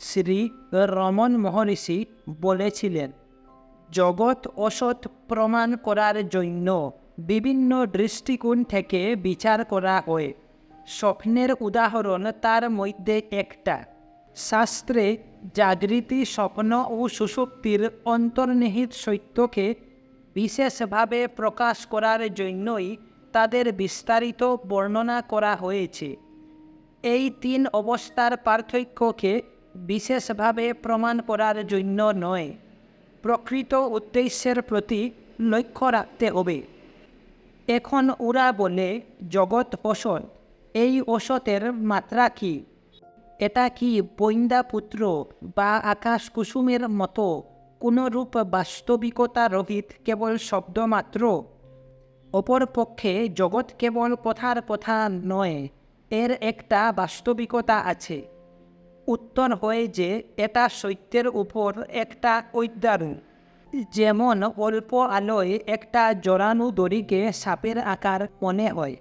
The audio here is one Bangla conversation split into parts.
শ্রী রমন মহর্ষি বলেছিলেন, জগৎ অসৎ প্রমাণ করার জন্য বিভিন্ন দৃষ্টিকোণ থেকে বিচার করা হয়। স্বপ্নের উদাহরণ তার মধ্যে একটা। শাস্ত্রে জাগৃতি স্বপ্ন ও সুষুপ্তির অন্তর্নিহিত সত্যকে বিশেষভাবে প্রকাশ করার জন্যই তাদের বিস্তারিত বর্ণনা করা হয়েছে। এই তিন অবস্থার পার্থক্যকে বিশেষভাবে প্রমাণ করার জন্য নয়। প্রকৃত উদ্দেশ্যের প্রতি লক্ষ্য রাখতে হবে। এখন ওরা বলে জগৎ অসৎ এই অসতের মাত্রা কি? এটা কি বৈন্দা পুত্র বা আকাশ কুসুমের মতো কোনো রূপ বাস্তবিকতা রহিত কেবল শব্দ মাত্র অপরপক্ষে জগৎ কেবল কথার কথা নয় এর একটা বাস্তবিকতা আছে। উত্তর হয় যে এটা সত্যের উপর একটা ঐদ্যারু যেমন অল্প আলোয় একটা জরানু দড়িকে সাপের আকার মনে হয়।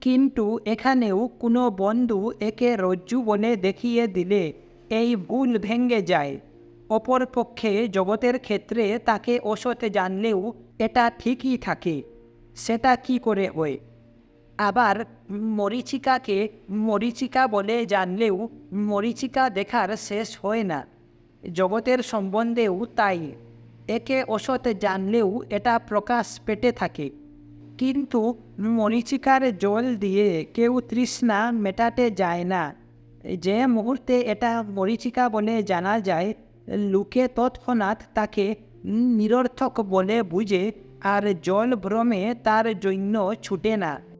কিন্তু এখানেও কোনো বন্ধু একে রজ্জু বলে দেখিয়ে দিলে এই ভুল ভেঙে যায়। অপরপক্ষে জগতের ক্ষেত্রে তাকে অসতে জানলেও এটা ঠিকই থাকে। সেটা কি করে হয়? আবার মরিচিকাকে মরিচিকা বলে জানলেও মরিচিকা দেখার শেষ হয় না। জগতের সম্বন্ধেও তাই। একে অসৎ জানলেও এটা প্রকাশ পেটে থাকে। কিন্তু মরিচিকার জল দিয়ে কেউ তৃষ্ণা মেটাতে যায় না। যে মুহূর্তে এটা মরিচিকা বলে জানা যায়, লোকে তৎক্ষণাৎ তাকে নিরর্থক বলে বুঝে আর জল ভ্রমে তার জন্য ছুটে না।